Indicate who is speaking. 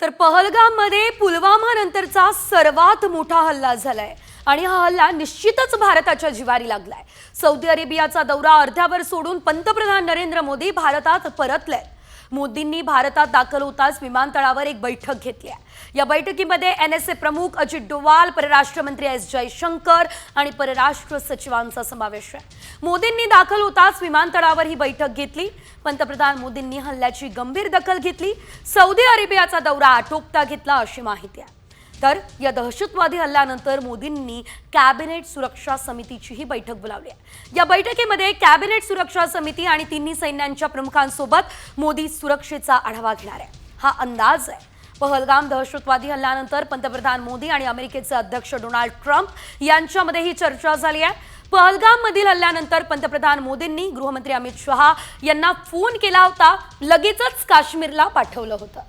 Speaker 1: तर पहलगाममध्ये पुलवामा नंतरचा सर्वात मोठा हल्ला झालाय. आणि हा हल्ला निश्चितच भारताच्या जिवारी लागलाय. सौदी अरेबियाचा दौरा अर्ध्यावर सोडून पंतप्रधान नरेंद्र मोदी भारतात परतले मोदींनी भारतात दाखल होताच विमानतळावर एक बैठक घेतली आहे. या बैठकीमध्ये एन एस ए प्रमुख अजित डोवाल परराष्ट्र मंत्री एस जयशंकर आणि परराष्ट्र सचिवांचा समावेश आहे. मोदींनी दाखल होताच विमानतळावर ही बैठक घेतली. पंतप्रधान मोदींनी हल्ल्याची गंभीर दखल घेतली. सौदी अरेबियाचा दौरा आटोपता घेतला अशी माहिती आहे. तर या दहशतवादी हल्ल्यानंतर मोदींनी कॅबिनेट सुरक्षा समितीचीही बैठक बोलावली आहे. या बैठकीमध्ये कॅबिनेट सुरक्षा समिती आणि तिन्ही सैन्यांच्या प्रमुखांसोबत मोदी सुरक्षेचा आढावा घेणार आहे. हा अंदाज आहे. पहलगाम दहशतवादी हल्ल्यानंतर पंतप्रधान मोदी आणि अमेरिकेचे अध्यक्ष डोनाल्ड ट्रम्प यांच्यामध्ये ही चर्चा झाली आहे. पहलगाम मधील हल्ल्यानंतर पंतप्रधान मोदींनी गृहमंत्री अमित शहा यांना फोन केला होता. लगेचच काश्मीरला पाठवलं होतं.